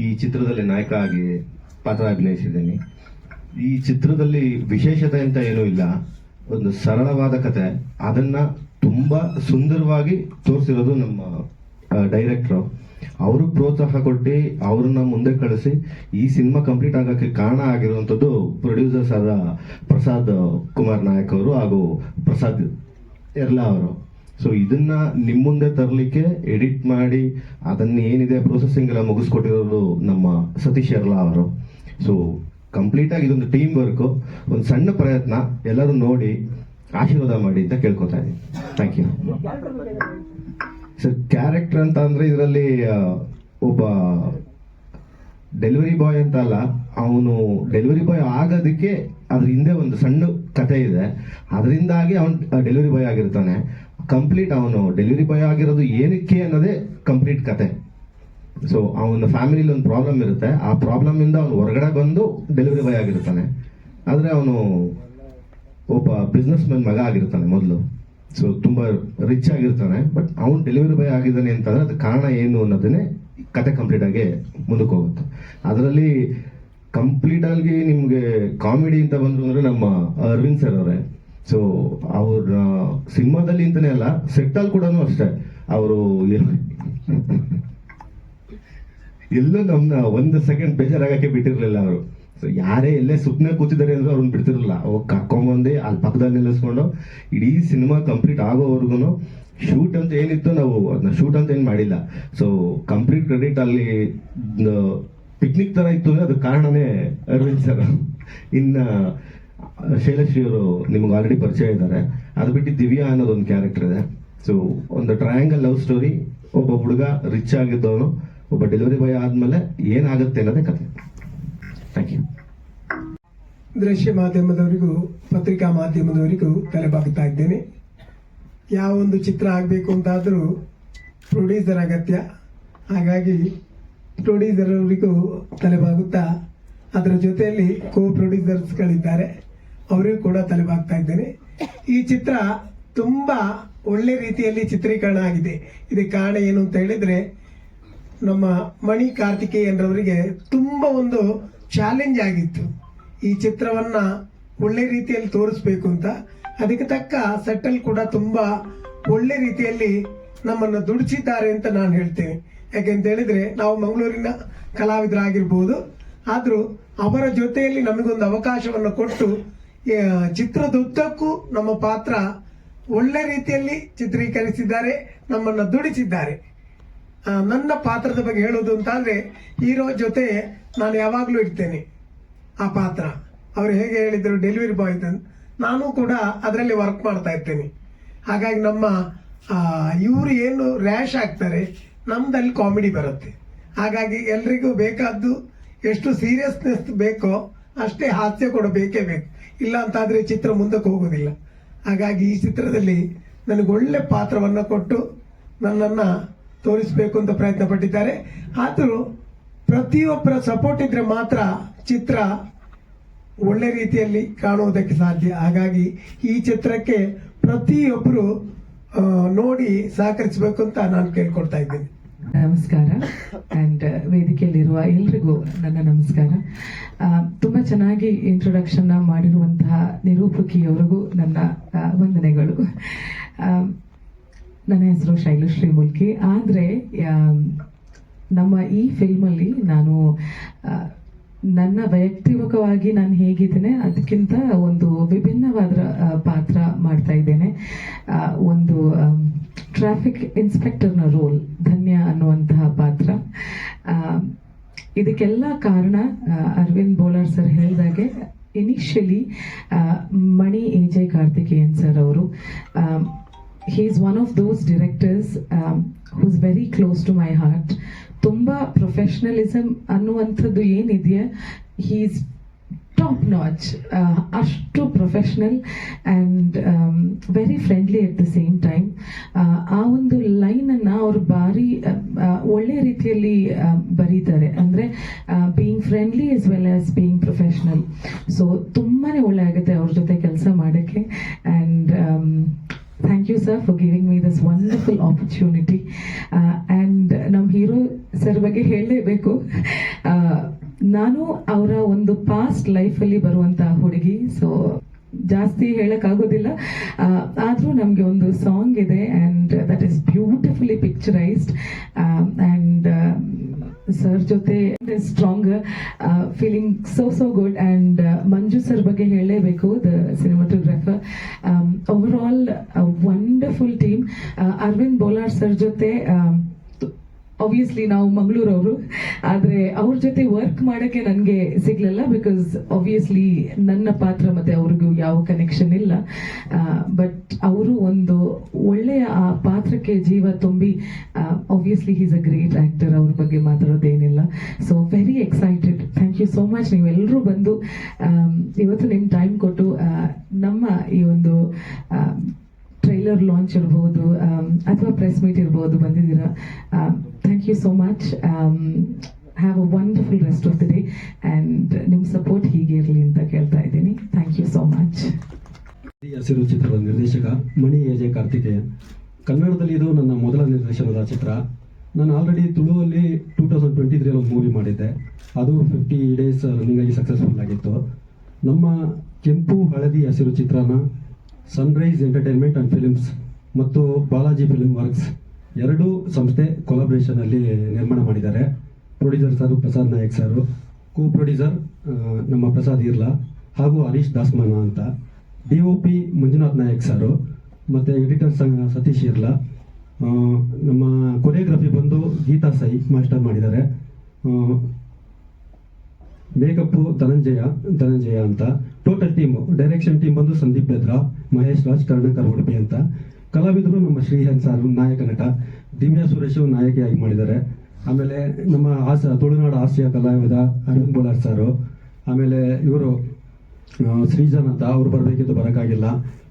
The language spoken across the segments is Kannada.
ಈ ಚಿತ್ರದಲ್ಲಿ ನಾಯಕ ಆಗಿ ಪಾತ್ರ ಅಭಿನಯಿಸಿದ್ದೀನಿ. ಈ ಚಿತ್ರದಲ್ಲಿ ವಿಶೇಷತೆ ಅಂತ ಏನೂ ಇಲ್ಲ. ಒಂದು ಸರಳವಾದ ಕತೆ. ಅದನ್ನ ತುಂಬಾ ಸುಂದರವಾಗಿ ತೋರಿಸಿರೋದು ನಮ್ಮ ಡೈರೆಕ್ಟ್ರು ಅವರು. ಪ್ರೋತ್ಸಾಹ ಕೊಟ್ಟು ಅವ್ರನ್ನ ಮುಂದೆ ಕಳಿಸಿ ಈ ಸಿನಿಮಾ ಕಂಪ್ಲೀಟ್ ಆಗಕ್ಕೆ ಕಾರಣ ಆಗಿರುವಂಥದ್ದು ಪ್ರೊಡ್ಯೂಸರ್ಸ್ ಆದ ಪ್ರಸಾದ್ ಕುಮಾರ್ ನಾಯಕ್ ಅವರು ಹಾಗೂ ಪ್ರಸಾದ್ ಎರ್ಲಾ ಅವರು. ಸೊ ಇದನ್ನ ನಿಮ್ಮ ಮುಂದೆ ತರಲಿಕ್ಕೆ ಎಡಿಟ್ ಮಾಡಿ ಅದನ್ನ ಏನಿದೆ ಪ್ರೊಸೆಸಿಂಗ್ ಎಲ್ಲ ಮುಗಿಸ್ಕೊಟ್ಟಿರೋದು ನಮ್ಮ ಸತೀಶ್ ಅರ್ಲಾ ಅವರು. ಸೊ ಕಂಪ್ಲೀಟ್ ಆಗಿ ಇದೊಂದು ಟೀಮ್ ವರ್ಕ್ ಒಂದು ಸಣ್ಣ ಪ್ರಯತ್ನ, ಎಲ್ಲರೂ ನೋಡಿ ಆಶೀರ್ವಾದ ಮಾಡಿ ಅಂತ ಕೇಳ್ಕೊತಾ ಇದ್ದೀನಿ. ಥ್ಯಾಂಕ್ ಯು ಸರ್ ಕ್ಯಾರೆಕ್ಟರ್ ಅಂತ ಅಂದ್ರೆ ಇದರಲ್ಲಿ ಒಬ್ಬ ಡೆಲಿವರಿ ಬಾಯ್ ಅಂತ ಅಲ್ಲ, ಅವನು ಡೆಲಿವರಿ ಬಾಯ್ ಆಗೋದಕ್ಕೆ ಅದ್ರ ಹಿಂದೆ ಒಂದು ಸಣ್ಣ ಕತೆ ಇದೆ. ಅದರಿಂದಾಗಿ ಅವನು ಡೆಲಿವರಿ ಬಾಯ್ ಆಗಿರ್ತಾನೆ. ಕಂಪ್ಲೀಟ್ ಅವನು ಡೆಲಿವರಿ ಬಾಯ್ ಆಗಿರೋದು ಏನಕ್ಕೆ ಅನ್ನೋದೇ ಕಂಪ್ಲೀಟ್ ಕತೆ. ಸೊ ಅವನ ಫ್ಯಾಮಿಲಿಲಿ ಒಂದು ಪ್ರಾಬ್ಲಮ್ ಇರುತ್ತೆ. ಆ ಪ್ರಾಬ್ಲಮ್ ಇಂದ ಅವನು ಹೊರಗಡೆ ಬಂದು ಡೆಲಿವರಿ ಬಾಯ್ ಆಗಿರ್ತಾನೆ. ಆದರೆ ಅವನು ಒಬ್ಬ ಬಿಸ್ನೆಸ್ ಮ್ಯಾನ್ ಮಗ ಆಗಿರ್ತಾನೆ ಮೊದಲು. ಸೊ ತುಂಬ ರಿಚ್ ಆಗಿರ್ತಾನೆ. ಬಟ್ ಅವನು ಡೆಲಿವರಿ ಬಾಯ್ ಆಗಿದ್ದಾನೆ ಅಂತಂದ್ರೆ ಅದಕ್ಕೆ ಕಾರಣ ಏನು ಅನ್ನೋದನ್ನೇ ಕತೆ ಕಂಪ್ಲೀಟ್ ಆಗಿ ಮುಂದಕ್ಕೆ ಹೋಗುತ್ತೆ. ಅದರಲ್ಲಿ ಕಂಪ್ಲೀಟ್ ಆಗಿ ನಿಮಗೆ ಕಾಮಿಡಿ ಅಂತ ಬಂದ್ರು ಅಂದ್ರೆ ನಮ್ಮ ಅರವಿಂದ್ ಸರ್ ಅವರೇ. ಸೊ ಅವ್ರ ಸಿನಿಮಾದಲ್ಲಿ ಅಂತಲೇ ಅಲ್ಲ ಸೆಟ್ ಅಲ್ಲಿ ಕೂಡ ಅಷ್ಟೇ. ಅವರು ಎಲ್ಲೂ ನಮ್ಮನ್ನ ಒಂದು ಸೆಕೆಂಡ್ ಬೇಜಾರಾಗಕ್ಕೆ ಬಿಟ್ಟಿರಲಿಲ್ಲ ಅವರು. ಸೊ ಯಾರೇ ಎಲ್ಲೇ ಸುಮ್ಮನೆ ಕೂತಿದ್ದಾರೆ ಅಂದ್ರೆ ಅವ್ರನ್ನ ಬಿಡ್ತಿರಲಿಲ್ಲ. ಅವಾಗ ಕರ್ಕೊಂಬಂದು, ಅಲ್ಲಿ ಪಕ್ಕದಲ್ಲಿ ನಿಲ್ಲಿಸ್ಕೊಂಡು, ಇಡೀ ಸಿನಿಮಾ ಕಂಪ್ಲೀಟ್ ಆಗೋವರೆಗೂ ಶೂಟ್ ಅಂತ ಏನಿತ್ತು ನಾವು ಅದನ್ನ ಶೂಟ್ ಅಂತ ಏನು ಮಾಡಿಲ್ಲ. ಸೊ ಕಂಪ್ಲೀಟ್ ಕ್ರೆಡಿಟ್ ಅಲ್ಲಿ ಪಿಕ್ನಿಕ್ ತರ ಇತ್ತು ಅಂದರೆ ಅದಕ್ಕೆ ಕಾರಣನೇ ಅರವಿಂದ್ ಸರ್. ಇನ್ನ ಶೈಲಶ್ರೀ ಅವರು ನಿಮ್ಗೆ ಆಲ್ರೆಡಿ ಪರಿಚಯ ಇದ್ದಾರೆ ಅದು ಬಿಟ್ಟು ದಿವ್ಯಾ ಅನ್ನೋದೊಂದು ಕ್ಯಾರೆಕ್ಟರ್ ಇದೆ. ಸೊ ಒಂದು ಟ್ರಯಾಂಗಲ್ ಲವ್ ಸ್ಟೋರಿ ಒಬ್ಬ ಹುಡುಗ ರಿಚ್ ಆಗಿದ್ದವನು, ಒಬ್ಬ ಡೆಲಿವರಿ ಬಾಯ್ ಆದ್ಮೇಲೆ ಏನಾಗುತ್ತೆ ಅನ್ನೋದೇ ಕಥೆ. ಥ್ಯಾಂಕ್ ಯು ದೃಶ್ಯ ಮಾಧ್ಯಮದವರಿಗೂ, ಪತ್ರಿಕಾ ಮಾಧ್ಯಮದವರಿಗೂ ತಲೆಬಾಗುತ್ತಾ ಇದ್ದೇನೆ. ಯಾವ ಒಂದು ಚಿತ್ರ ಆಗಬೇಕು ಅಂತಾದರೂ ಪ್ರೊಡ್ಯೂಸರ್ ಅಗತ್ಯ. ಹಾಗಾಗಿ ಪ್ರೊಡ್ಯೂಸರ್ ಅವರಿಗೂ ತಲೆಬಾಗುತ್ತಾ, ಅದರ ಜೊತೆಯಲ್ಲಿ ಕೋ ಪ್ರೊಡ್ಯೂಸರ್ಸ್ಗಳಿದ್ದಾರೆ ಅವರಿಗೂ ಕೂಡ ತಲೆಬಾಗ್ತಾ ಇದ್ದೇನೆ ಈ ಚಿತ್ರ ತುಂಬ ಒಳ್ಳೆ ರೀತಿಯಲ್ಲಿ ಚಿತ್ರೀಕರಣ ಆಗಿದೆ. ಇದಕ್ಕೆ ಕಾರಣ ಏನು ಅಂತ ಹೇಳಿದ್ರೆ, ನಮ್ಮ ಮಣಿ ಕಾರ್ತಿಕೇಯನ್ರವರಿಗೆ ತುಂಬ ಒಂದು ಚಾಲೆಂಜ್ ಆಗಿತ್ತು. ಈ ಚಿತ್ರವನ್ನ ಒಳ್ಳೆ ರೀತಿಯಲ್ಲಿ ತೋರಿಸ್ಬೇಕು ಅಂತ. ಅದಕ್ಕೆ ತಕ್ಕ ಸೆಟ್ಟಲ್ ಕೂಡ ತುಂಬಾ ಒಳ್ಳೆ ರೀತಿಯಲ್ಲಿ ನಮ್ಮನ್ನು ದುಡಿಸಿದ್ದಾರೆ ಅಂತ ನಾನು ಹೇಳ್ತೇನೆ. ಯಾಕೆಂತ ಹೇಳಿದ್ರೆ, ನಾವು ಮಂಗಳೂರಿನ ಕಲಾವಿದರಾಗಿರ್ಬೋದು. ಆದರೂ ಅವರ ಜೊತೆಯಲ್ಲಿ ನಮಗೊಂದು ಅವಕಾಶವನ್ನು ಕೊಟ್ಟು ಚಿತ್ರದುದ್ದಕ್ಕೂ ನಮ್ಮ ಪಾತ್ರ ಒಳ್ಳೆ ರೀತಿಯಲ್ಲಿ ಚಿತ್ರೀಕರಿಸಿದ್ದಾರೆ, ನಮ್ಮನ್ನು ದುಡಿಸಿದ್ದಾರೆ. ನನ್ನ ಪಾತ್ರದ ಬಗ್ಗೆ ಹೇಳೋದು ಅಂತಂದರೆ, ಹೀರೋ ಜೊತೆ ನಾನು ಯಾವಾಗಲೂ ಇರ್ತೇನೆ ಆ ಪಾತ್ರ. ಅವರು ಹೇಗೆ ಹೇಳಿದರು ಡೆಲಿವರಿ ಬಾಯ್ ನಾನು ಕೂಡ ಅದರಲ್ಲಿ ವರ್ಕ್ ಮಾಡ್ತಾ ಇರ್ತೇನೆ. ಹಾಗಾಗಿ ನಮ್ಮ ಇವರು ಏನು ರ್ಯಾಶ್ ಆಗ್ತಾರೆ, ನಮ್ದಲ್ಲಿ ಕಾಮಿಡಿ ಬರುತ್ತೆ. ಹಾಗಾಗಿ ಎಲ್ರಿಗೂ ಬೇಕಾದ್ದು ಎಷ್ಟು ಸೀರಿಯಸ್ನೆಸ್ ಬೇಕೋ ಅಷ್ಟೇ ಹಾಸ್ಯ ಕೂಡ ಬೇಕೇ ಬೇಕು. ಇಲ್ಲ ಅಂತಾದ್ರೆ ಚಿತ್ರ ಮುಂದಕ್ಕೆ ಹೋಗೋದಿಲ್ಲ. ಹಾಗಾಗಿ ಈ ಚಿತ್ರದಲ್ಲಿ ನನಗೆ ಒಳ್ಳೆ ಪಾತ್ರವನ್ನು ಕೊಟ್ಟು ನನ್ನನ್ನು ತೋರಿಸಬೇಕು ಅಂತ ಪ್ರಯತ್ನ ಪಟ್ಟಿದ್ದಾರೆ. ಆದರೂ ಪ್ರತಿಯೊಬ್ಬರ ಸಪೋರ್ಟ್ ಇದ್ರೆ ಮಾತ್ರ ಚಿತ್ರ ಒಳ್ಳೆ ರೀತಿಯಲ್ಲಿ ಕಾಣುವುದಕ್ಕೆ ಸಾಧ್ಯ. ಹಾಗಾಗಿ ಈ ಚಿತ್ರಕ್ಕೆ ಪ್ರತಿಯೊಬ್ಬರು ನೋಡಿ ಸಹಕರಿಸಬೇಕು ಅಂತ ನಾನು ಕೇಳ್ಕೊಡ್ತಾ ಇದ್ದೇನೆ. ನಮಸ್ಕಾರ. ಆ್ಯಂಡ್ ವೇದಿಕೆಯಲ್ಲಿರುವ ಎಲ್ರಿಗೂ ನನ್ನ ನಮಸ್ಕಾರ. ತುಂಬಾ ಚೆನ್ನಾಗಿ ಇಂಟ್ರೊಡಕ್ಷನ್ನ ಮಾಡಿರುವಂತಹ ನಿರೂಪಕಿಯವರಿಗೂ ನನ್ನ ವಂದನೆಗಳು. ನನ್ನ ಹೆಸರು ಶೈಲಶ್ರೀ ಮುಲ್ಕಿ ಆದರೆ ನಮ್ಮ ಈ ಫಿಲ್ಮಲ್ಲಿ ನಾನು ನನ್ನ ವೈಯಕ್ತಿಕವಾಗಿ ನಾನು ಹೇಗಿದ್ದೇನೆ, ಅದಕ್ಕಿಂತ ಒಂದು ವಿಭಿನ್ನವಾದ ಪಾತ್ರ ಮಾಡ್ತಾ ಇದ್ದೇನೆ. ಒಂದು ಟ್ರಾಫಿಕ್ ಇನ್ಸ್ಪೆಕ್ಟರ್ನ ರೋಲ್ ಧನ್ಯ ಅನ್ನುವಂತಹ ಪಾತ್ರ. ಇದಕ್ಕೆಲ್ಲ ಕಾರಣ ಅರವಿಂದ್ ಬೋಲಾರ್ ಸರ್ ಹೇಳಿದಾಗೆ initially Mani A J Karthikeyan sir ಅವರು he is one of those directors who's very close to my heart ತುಂಬ ಪ್ರೊಫೆಷ್ನಲಿಸಮ್ ಅನ್ನುವಂಥದ್ದು ಏನಿದೆಯಾ ಹೀಸ್ ಟಾಪ್ ನಾಚ್ ಅಷ್ಟು professional and very friendly at the same time ಆ ಒಂದು ಲೈನನ್ನು ಅವರು ಭಾರಿ ಒಳ್ಳೆ ರೀತಿಯಲ್ಲಿ ಬರೀತಾರೆ. ಅಂದರೆ being friendly as well as being professional so ತುಂಬಾ ಒಳ್ಳೆ ಆಗುತ್ತೆ ಅವ್ರ ಜೊತೆ ಕೆಲಸ ಮಾಡೋಕ್ಕೆ. And thank you sir for giving me this wonderful opportunity and ನಮ್ಮ ಹೀರೋ ಸರ್ ಬಗ್ಗೆ ಹೇಳಲೇಬೇಕು. ನಾನು ಅವರ ಒಂದು ಪಾಸ್ಟ್ ಲೈಫಲ್ಲಿ ಬರುವಂಥ ಹುಡುಗಿ. ಸೊ ಜಾಸ್ತಿ ಹೇಳಕ್ಕಾಗೋದಿಲ್ಲ. ಆದರೂ ನಮಗೆ ಒಂದು ಸಾಂಗ್ ಇದೆ and that is beautifully picturised and sir ಜೊತೆ strong feeling so so good and Manju sir ಬಗ್ಗೆ ಹೇಳಲೇಬೇಕು the cinematographer over all wonderful team Arvind Bolar sir ಜೊತೆ ಆಬ್ವಿಯಸ್ಲಿ ನಾವು ಮಂಗಳೂರವರು, ಆದರೆ ಅವ್ರ ಜೊತೆ ವರ್ಕ್ ಮಾಡೋಕ್ಕೆ ನನಗೆ ಸಿಗಲಿಲ್ಲ ಬಿಕಾಸ್ ಆಬ್ವಿಯಸ್ಲಿ ನನ್ನ ಪಾತ್ರ ಮತ್ತು ಅವ್ರಿಗೂ ಯಾವ ಕನೆಕ್ಷನ್ ಇಲ್ಲ. ಬಟ್ ಅವರು ಒಂದು ಒಳ್ಳೆಯ ಆ ಪಾತ್ರಕ್ಕೆ ಜೀವ ತುಂಬಿ obviously he's a great actor ಅವ್ರ ಬಗ್ಗೆ ಮಾತಾಡೋದೇನಿಲ್ಲ. So very excited thank you so much ನೀವೆಲ್ಲರೂ ಬಂದು ಇವತ್ತು ನಿಮ್ಮ ಟೈಮ್ ಕೊಟ್ಟು ನಮ್ಮ ಈ ಒಂದು ಟ್ರೈಲರ್ ಲಾಂಚ್ ಇರ್ಬೋದು ಅಥವಾ ಪ್ರೆಸ್ ಮೀಟ್ ಇರ್ಬೋದು, ಬಂದಿದ್ದೀರಾ? Thank you so much have a wonderful rest of the day and ನಿಮ್ಮ ಸಪೋರ್ಟ್ ಹೀಗೆ ಇರಲಿ ಅಂತ ಕೇಳ್ತಾ ಇದ್ದೀನಿ. ಥ್ಯಾಂಕ್ ಯು ಸೋ ಮಚ್ ಹಸಿರು ಚಿತ್ರದ ನಿರ್ದೇಶಕ, ಮಣಿ ಎಜೆ ಕಾರ್ತಿಕೇಯನ್. ಕನ್ನಡದಲ್ಲಿ ಇದು ನನ್ನ ಮೊದಲ ನಿರ್ದೇಶನದ ಚಿತ್ರ. ನಾನು ಆಲ್ರೆಡಿ ತುಳುವಲ್ಲಿ ಟೂ ತೌಸಂಡ್ ಟ್ವೆಂಟಿ ತ್ರೀ ಒಂದು ಮೂವಿ ಮಾಡಿದ್ದೆ. ಅದು ಫಿಫ್ಟಿ ಡೇಸ್ ರನ್ನಿಂಗ್ ಸಕ್ಸಸ್ಫುಲ್ ಆಗಿತ್ತು. ನಮ್ಮ ಕೆಂಪು ಹಳದಿ ಹಸಿರು ಚಿತ್ರನ ಸನ್ರೈಸ್ ಎಂಟರ್ಟೈನ್ಮೆಂಟ್ ಆ್ಯಂಡ್ ಫಿಲಿಮ್ಸ್ ಮತ್ತು ಬಾಲಾಜಿ ಫಿಲ್ಮ್ ವರ್ಕ್ಸ್ ಎರಡೂ ಸಂಸ್ಥೆ ಕೊಲಾಬ್ರೇಷನ್ ಅಲ್ಲಿ ನಿರ್ಮಾಣ ಮಾಡಿದ್ದಾರೆ. Producer sir Prasad Nayak sir co producer ನಮ್ಮ ಪ್ರಸಾದ್ ಇರ್ಲಾ ಹಾಗೂ ಹರೀಶ್ ದಾಸ್ಮಾನ ಅಂತ. D O P Manjunath Nayak sir ಮತ್ತು ಎಡಿಟರ್ ಸತೀಶ್ ಇರ್ಲಾ. ನಮ್ಮ ಕೊರಿಯೋಗ್ರಫಿ ಬಂದು ಗೀತಾ ಸೈ ಮಾಸ್ಟರ್ ಮಾಡಿದ್ದಾರೆ. ಮೇಕಪ್ಪು ಧನಂಜಯ ಧನಂಜಯ ಅಂತ. ಟೋಟಲ್ ಟೀಮ್ ಡೈರೆಕ್ಷನ್ ಟೀಮ್ ಬಂದು ಸಂದೀಪ್ ಬೆದ್ರಾ ಮಹೇಶ್ ರಾಜ್ ಕರ್ಣಕರ್ ಉಡುಪಿ ಅಂತ. ಕಲಾವಿದರು ನಮ್ಮ ಶ್ರೀಹನ್ ಸರ್ ನಾಯಕ ನಟ, ದಿವ್ಯಾ ಸುರೇಶ್ ನಾಯಕಿಯಾಗಿ ಮಾಡಿದ್ದಾರೆ. ಆಮೇಲೆ ನಮ್ಮ ಹಾಸ ತುಳುನಾಡು ಹಾಸ್ಯ ಕಲಾವಿದ ಅರವಿಂದ್ ಬೋಲಾರ್ ಸಾರು. ಆಮೇಲೆ ಇವರು ಶ್ರೀಜನ್ ಅಂತ, ಅವ್ರು ಬರಬೇಕಿತ್ತು, ಬರೋಕ್ಕಾಗಿಲ್ಲ.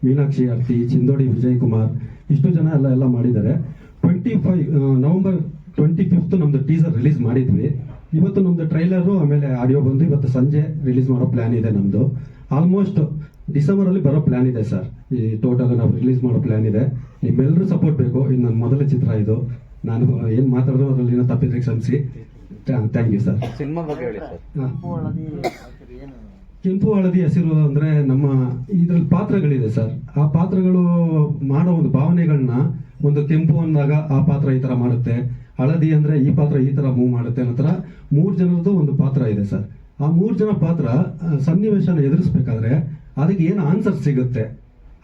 ಮೀನಾಕ್ಷಿ ಆರ್ತಿ, ಚಿಂದೋಡಿ ವಿಜಯ್ ಕುಮಾರ್ ಇಷ್ಟು ಜನ ಎಲ್ಲ ಎಲ್ಲ ಮಾಡಿದ್ದಾರೆ. Twenty five November twenty fifth ನಮ್ಮದು ಟೀಸರ್ ರಿಲೀಸ್ ಮಾಡಿದ್ವಿ. ಇವತ್ತು ನಮ್ಮದು ಟ್ರೈಲರು ಆಮೇಲೆ ಆಡಿಯೋ ಬಂದು ಇವತ್ತು ಸಂಜೆ ರಿಲೀಸ್ ಮಾಡೋ ಪ್ಲ್ಯಾನ್ ಇದೆ ನಮ್ದು. ಆಲ್ಮೋಸ್ಟ್ ಡಿಸೆಂಬರ್ ಅಲ್ಲಿ ಬರೋ ಪ್ಲಾನ್ ಇದೆ ಸರ್ ಈ ಟೋಟಲ್ ನಾವು ರಿಲೀಸ್ ಮಾಡೋ ಪ್ಲಾನ್ ಇದೆ. ನಿಮ್ಮೆಲ್ಲರೂ ಸಪೋರ್ಟ್ ಬೇಕು. ಇದು ನನ್ನ ಮೊದಲ ಚಿತ್ರ ಇದು. ನಾನು ಏನು ಮಾತಾಡಿದ್ರು ಅದರಲ್ಲಿ ಏನೋ ತಪ್ಪಿದ್ರೆ ಕ್ಷಮಿಸಿ. ಥ್ಯಾಂಕ್ ಯು ಸರ್ ಸಿನಿಮಾ ಬಗ್ಗೆ ಹೇಳಿ ಸರ್ ಕೆಂಪು ಹಳದಿ ಹಸಿರು ಅಂದ್ರೆ ನಮ್ಮ ಇದ್ರಲ್ಲಿ ಪಾತ್ರಗಳಿದೆ ಸರ್ ಆ ಪಾತ್ರಗಳು ಮಾಡೋ ಒಂದು ಭಾವನೆಗಳನ್ನ ಒಂದು ಕೆಂಪು ಅಂದಾಗ ಆ ಪಾತ್ರ ಈ ತರ ಮಾಡುತ್ತೆ. ಹಳದಿ ಅಂದ್ರೆ ಈ ಪಾತ್ರ ಈ ತರ ಮೂವ್ ಮಾಡುತ್ತೆ ಅನ್ನೋ ತರ ಮೂರ್ ಜನರದ್ದು ಒಂದು ಪಾತ್ರ ಇದೆ ಸರ್ ಆ ಮೂರು ಜನ ಪಾತ್ರ ಸನ್ನಿವೇಶನ ಎದುರಿಸ್ಬೇಕಾದ್ರೆ ಅದಕ್ಕೆ ಏನು ಆನ್ಸರ್ ಸಿಗುತ್ತೆ?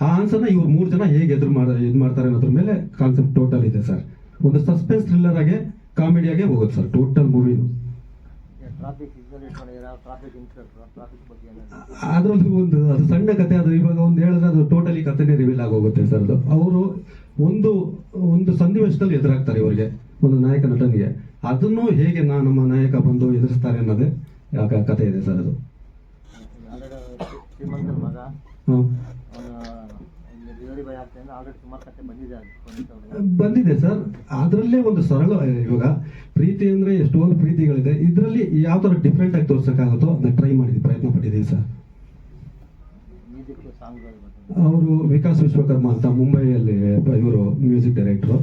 ಆ ಆನ್ಸರ್ನ ಇವ್ರು ಮೂರು ಜನ ಹೇಗೆ ಎದುರು ಮಾಡ ಇದು ಮಾಡ್ತಾರೆ ಅನ್ನೋದ್ರ ಮೇಲೆ ಕಾನ್ಸೆಪ್ಟ್ ಟೋಟಲ್ ಇದೆ ಸರ್. ಒಂದು ಸಸ್ಪೆನ್ಸ್ ಥ್ರಿಲ್ಲರ್ ಆಗಿ ಕಾಮಿಡಿಯಾಗೆ ಹೋಗುತ್ತೆ ಸರ್ ಟೋಟಲ್ ಮೂವಿ ಅದ್ರಲ್ಲಿ ಒಂದು ಅದು ಸಣ್ಣ ಕತೆ ಅದು ಇವಾಗ ಒಂದು ಹೇಳಿದ್ರೆ ಅದು ಟೋಟಲಿ ಕಥೆನೇ ರಿವೀಲ್ ಆಗೋಗುತ್ತೆ ಸರ್ ಅದು. ಅವರು ಒಂದು ಒಂದು ಸನ್ನಿವೇಶದಲ್ಲಿ ಎದುರಾಗ್ತಾರೆ ಇವರಿಗೆ ಒಂದು ನಾಯಕ ನಟನಿಗೆ. ಅದನ್ನು ಹೇಗೆ ನಾ ನಮ್ಮ ನಾಯಕ ಬಂದು ಎದುರಿಸ್ತಾರೆ ಅನ್ನೋದೇ ಕಥೆ ಇದೆ ಸರ್ ಅದು. ಬಂದಿದೆ ಸರ್. ಅದರಲ್ಲೇ ಒಂದು ಸರಳ ಇವಾಗ. ಪ್ರೀತಿ ಅಂದ್ರೆ ಎಷ್ಟೊಂದು ಪ್ರೀತಿಗಳಿದೆ. ಇದರಲ್ಲಿ ಯಾವ ತರ ಡಿಫ್ರೆಂಟ್ ಆಗಿ ತೋರ್ಸಕ್ಕಾಗುತ್ತೋ ಅದನ್ನ ಟ್ರೈ ಮಾಡಿದ್ವಿ ಪ್ರಯತ್ನ ಪಟ್ಟಿದ್ದೀವಿ ಸರ್. ಅವರು ವಿಕಾಸ್ ವಿಶ್ವಕರ್ಮ ಅಂತ ಮುಂಬೈಯಲ್ಲಿ ಇವರು ಮ್ಯೂಸಿಕ್ ಡೈರೆಕ್ಟ್ರು.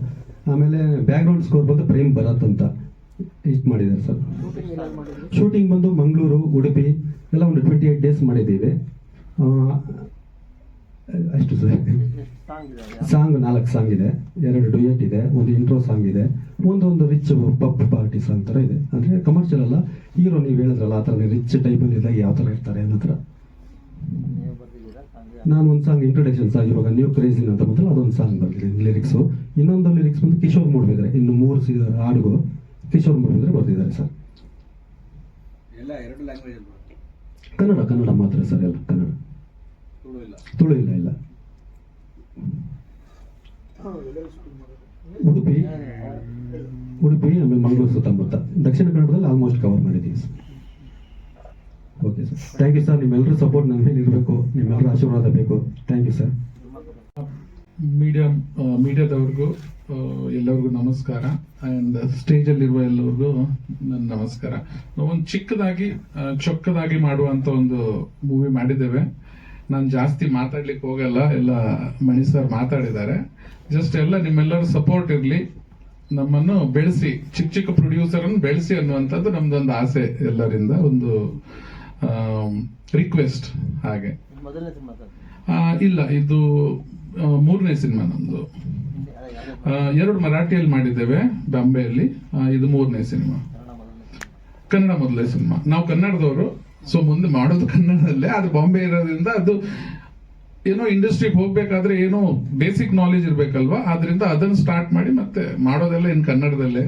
ಆಮೇಲೆ ಬ್ಯಾಕ್ಗ್ರೌಂಡ್ ಸ್ಕೋರ್ ಬಂದು ಪ್ರೇಮ್ ಭರತ್ ಅಂತ. ಇಷ್ಟು ಮಾಡಿದ್ದಾರೆ ಸರ್. ಶೂಟಿಂಗ್ ಬಂದು ಮಂಗಳೂರು ಉಡುಪಿ ಎಲ್ಲ ಒಂದು ಟ್ವೆಂಟಿ ಏಟ್ ಡೇಸ್ ಮಾಡಿದ್ದೀವಿ ಅಷ್ಟು ಸರ್. ಸಾಂಗ್ ಇದೆ ನಾಲ್ಕು ಸಾಂಗ್ ಇದೆ. ಎರಡು ಡುಯೆಟ್ ಇದೆ ಒಂದು ಇಂಟ್ರೋ ಸಾಂಗ್ ಇದೆ. ಒಂದೊಂದು ರಿಚ್ ಪಪ್ ಪಾರ್ಟಿ ಸಾಂಗ್ ಥರ ಇದೆ. ಅಂದರೆ ಕಮರ್ಷಿಯಲ್ ಅಲ್ಲ. ಹೀರೋ ನೀವು ಹೇಳಿದ್ರಲ್ಲ ಆ ಥರ ರಿಚ್ ಟೈಪಲ್ಲಿ ಇದ್ದಾಗ ಯಾವ ಥರ ಇರ್ತಾರೆ ಅನ್ನೋ ಥರ ನಾನು ಒಂದು ಸಾಂಗ್ ಇಂಟ್ರೊಡಕ್ಷನ್ ಸಾಂಗ್ ಇವಾಗ ನ್ಯೂ ಕ್ರೇಜಿನ್ ಅಂತ ಬಂದ್ರೆ ಅದೊಂದು ಸಾಂಗ್ ಬರ್ತಿದೆ ಲಿರಿಕ್ಸು ಇನ್ನೊಂದು ಲಿರಿಕ್ಸ್ ಬಂದು ಕಿಶೋರ್ ಮೂಡ್ಬಿದ್ರೆ ಇನ್ನು ಮೂರು ಸಿ ಹಾಡುಗಳು ಕಿಶೋರ್ ಮೂಡ್ಬಿದ್ರೆ ಬರ್ತಿದ್ದಾರೆ ಸರ್. ಎಲ್ಲ ಎರಡು ಲ್ಯಾಂಗ್ವೇಜ್ ಕನ್ನಡ ಕನ್ನಡ ಮಾತ್ರ ಸರ್ ಎಲ್ಲ ಕನ್ನಡ. ತುಳು ಇಲ್ಲ. ತುಳು ಇಲ್ಲ ಇಲ್ಲ. ಉಡುಪಿ ಉಡುಪಿ ಆಮೇಲೆ ಮಂಗಳೂರು ಸುತ್ತಮುತ್ತ. ದಕ್ಷಿಣ ಕನ್ನಡದಲ್ಲಿ ಆಲ್ಮೋಸ್ಟ್ ಕವರ್ ಮಾಡಿದ್ದೀವಿ sir. Okay sir thank you sir ನಿಮ್ಮೆಲ್ಲರೂ support ನನ್ನ ಮೇಲೆ ಇರಬೇಕು. ನಿಮ್ಮೆಲ್ಲರ ಆಶೀರ್ವಾದ ಬೇಕು. ಥ್ಯಾಂಕ್ ಯು ಸರ್ ಮೀಡಿಯಾ ಮೀಡಿಯಾದವ್ರಿಗೂ ಎಲ್ಲರಿಗೂ ನಮಸ್ಕಾರ. ಆ್ಯಂಡ್ ಸ್ಟೇಜಲ್ಲಿರುವ ಎಲ್ಲರಿಗೂ ನನ್ನ ನಮಸ್ಕಾರ. ಒಂದು ಚಿಕ್ಕದಾಗಿ ಚೊಕ್ಕದಾಗಿ ಮಾಡುವಂತ ಒಂದು ಮೂವಿ ಮಾಡಿದ್ದೇವೆ. ನಾನು ಜಾಸ್ತಿ ಮಾತಾಡ್ಲಿಕ್ಕೆ ಹೋಗಲ್ಲ. ಎಲ್ಲ ಮಣಿ ಸರ್ ಮಾತಾಡಿದ್ದಾರೆ. ಜಸ್ಟ್ ಎಲ್ಲ ನಿಮ್ಮೆಲ್ಲರ ಸಪೋರ್ಟ್ ಇರಲಿ. ನಮ್ಮನ್ನು ಬೆಳೆಸಿ ಚಿಕ್ಕ ಚಿಕ್ಕ ಪ್ರೊಡ್ಯೂಸರ್ ಅನ್ನು ಬೆಳೆಸಿ ಅನ್ನುವಂಥದ್ದು ನಮ್ದೊಂದು ಆಸೆ ಎಲ್ಲರಿಂದ. ಒಂದು ರಿಕ್ವೆಸ್ಟ್ ಹಾಗೆ. ಇಲ್ಲ ಇದು ಮೂರನೇ ಸಿನಿಮಾ ಅದೇ ಆ, ಎರಡು ಮರಾಠಿಯಲ್ಲಿ ಮಾಡಿದ್ದೇವೆ ಬಾಂಬೆಯಲ್ಲಿ. ಇದು ಮೂರನೇ ಸಿನಿಮಾ. ಕನ್ನಡ ಮೊದಲನೇ ಸಿನಿಮಾ. ನಾವು ಕನ್ನಡದವರು ಸೊ ಮುಂದೆ ಮಾಡೋದು ಕನ್ನಡದಲ್ಲೇ ಆದ್ರೆ ಬಾಂಬೆ ಇರೋದ್ರಿಂದ ಅದು ಏನೋ ಇಂಡಸ್ಟ್ರಿಗೆ ಹೋಗ್ಬೇಕಾದ್ರೆ ಏನೋ ಬೇಸಿಕ್ ನಾಲೆಜ್ ಇರ್ಬೇಕಲ್ವಾ? ಆದ್ರಿಂದ ಅದನ್ನ ಸ್ಟಾರ್ಟ್ ಮಾಡಿ ಮತ್ತೆ ಮಾಡೋದೆಲ್ಲ ಇನ್ ಕನ್ನಡದಲ್ಲೇ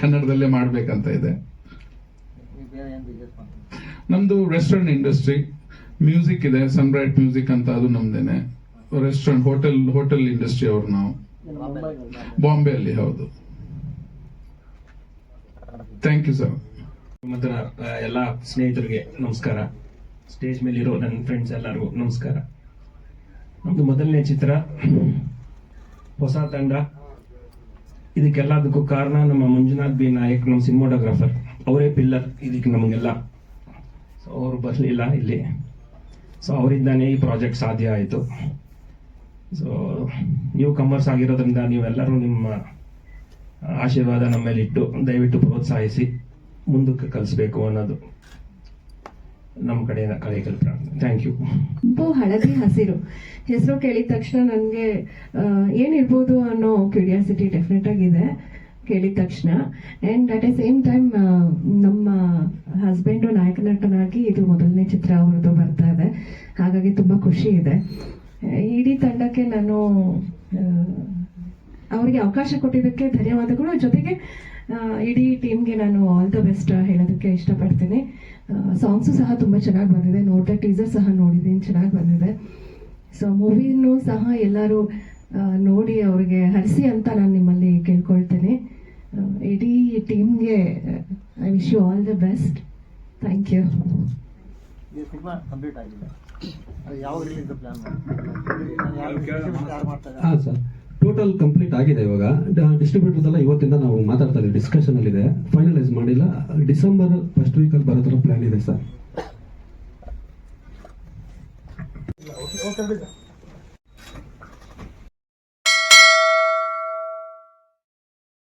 ಕನ್ನಡದಲ್ಲೇ ಮಾಡ್ಬೇಕಂತ ಇದೆ. ನಮ್ದು ರೆಸ್ಟೋರೆಂಟ್ ಇಂಡಸ್ಟ್ರಿ ಮ್ಯೂಸಿಕ್ ಇದೆ ಸನ್ಬ್ರೈಟ್ ಮ್ಯೂಸಿಕ್ ಅಂತ ಅದು ನಮ್ದೇನೆ. ರೆಸ್ಟೋರೆಂಟ್ ಹೋಟೆಲ್ ಹೋಟೆಲ್ ಇಂಡಸ್ಟ್ರಿ ಅವ್ರು ನಾವು. ಬಾಂಬೆಯಲ್ಲಿ ಹೌದು. ಥ್ಯಾಂಕ್ ಯು ಸರ್ ಮತ್ತು ಎಲ್ಲ ಸ್ನೇಹಿತರಿಗೆ ನಮಸ್ಕಾರ. ಸ್ಟೇಜ್ ಮೇಲೆ ಇರೋ ನನ್ನ ಫ್ರೆಂಡ್ಸ್ ಎಲ್ಲರಿಗೂ ನಮಸ್ಕಾರ. ನಮ್ಮದು ಮೊದಲನೇ ಚಿತ್ರ, ಹೊಸ ತಂಡ. ಇದಕ್ಕೆಲ್ಲದಕ್ಕೂ ಕಾರಣ ನಮ್ಮ ಮಂಜುನಾಥ್ ಬಿ ನಾಯಕ್, ನಮ್ಮ ಸಿನಿಮಾಟೋಗ್ರಾಫರ್. ಅವರೇ ಪಿಲ್ಲರ್, ಇದಕ್ಕೆ ನಮಗೆಲ್ಲ. ಅವರು ಬರಲಿಲ್ಲ ಇಲ್ಲಿ. ಸೊ ಅವರಿಂದನೇ ಈ ಪ್ರಾಜೆಕ್ಟ್ ಸಾಧ್ಯ ಆಯಿತು. ಸೊ ನೀವು ಕಮರ್ಸ್ ಆಗಿರೋದ್ರಿಂದ ನೀವೆಲ್ಲರೂ ನಿಮ್ಮ ಆಶೀರ್ವಾದ ನಮ್ಮ ಮೇಲೆ ಇಟ್ಟು ದಯವಿಟ್ಟು ಪ್ರೋತ್ಸಾಹಿಸಿ ಮುಂದಕ್ಕೆ ಕಲಿಸ್ಬೇಕು ಅನ್ನೋದು ನಮ್ಮ ಕಡೆಯಿಂದ ಕಳೆ ಕಲ್ಪನೆ ಥ್ಯಾಂಕ್ ಯು ಕೆಂಪು ಹಳದಿ ಹಸಿರು. ಹೆಸರು ಕೇಳಿದ ತಕ್ಷಣ ನನಗೆ ಏನಿರ್ಬೋದು ಅನ್ನೋ ಕ್ಯೂರಿಯಾಸಿಟಿ ಡೆಫಿನೆಟ್ ಆಗಿದೆ. ಕೇಳಿದ ತಕ್ಷಣ. And at a same time ನಮ್ಮ ಹಸ್ಬೆಂಡು ನಾಯಕ ನಟನಾಗಿ ಇದು ಮೊದಲನೇ ಚಿತ್ರ ಅವ್ರದ್ದು ಬರ್ತಾ ಇದೆ. ಹಾಗಾಗಿ ತುಂಬ ಖುಷಿ ಇದೆ. ಇಡೀ ತಂಡಕ್ಕೆ ನಾನು ಅವರಿಗೆ ಅವಕಾಶ ಕೊಟ್ಟಿದ್ದಕ್ಕೆ ಧನ್ಯವಾದಗಳು. ಜೊತೆಗೆ ಇಡೀ ಟೀಮ್ಗೆ ನಾನು ಆಲ್ ದ ಬೆಸ್ಟ್ ಹೇಳೋದಕ್ಕೆ ಇಷ್ಟಪಡ್ತೀನಿ. ಸಾಂಗ್ಸು ಸಹ ತುಂಬ ಚೆನ್ನಾಗಿ ಬಂದಿದೆ. ನೋಡಿದೆ ಟೀಸರ್ ಸಹ ನೋಡಿದ್ದೀನಿ. ಚೆನ್ನಾಗಿ ಬಂದಿದೆ. ಸೊ ಮೂವಿನೂ ಸಹ ಎಲ್ಲರೂ ನೋಡಿ ಅವ್ರಿಗೆ ಹರಿಸಿ ಅಂತ ನಾನು ನಿಮ್ಮಲ್ಲಿ ಕೇಳ್ಕೊಳ್ತೇನೆ. ಇಡೀ ಟೀಮ್ಗೆ I wish you all the best thank you ಹಾಂ ಸರ್. ಟೋಟಲ್ ಕಂಪ್ಲೀಟ್ ಆಗಿದೆ ಇವಾಗ. ಡಿಸ್ಟ್ರಿಬ್ಯೂಟರ್ ಎಲ್ಲ ಇವತ್ತಿಂದ ನಾವು ಮಾತಾಡ್ತಾ ಇದ್ದೀವಿ. ಡಿಸ್ಕಷನ್ ಅಲ್ಲಿ ಇದೆ. ಫೈನಲೈಸ್ ಮಾಡಿಲ್ಲ. ಡಿಸೆಂಬರ್ ಫಸ್ಟ್ ವೀಕಲ್ಲಿ ಬರೋ ಥರ ಪ್ಲಾನ್ ಇದೆ ಸರ್. Okay okay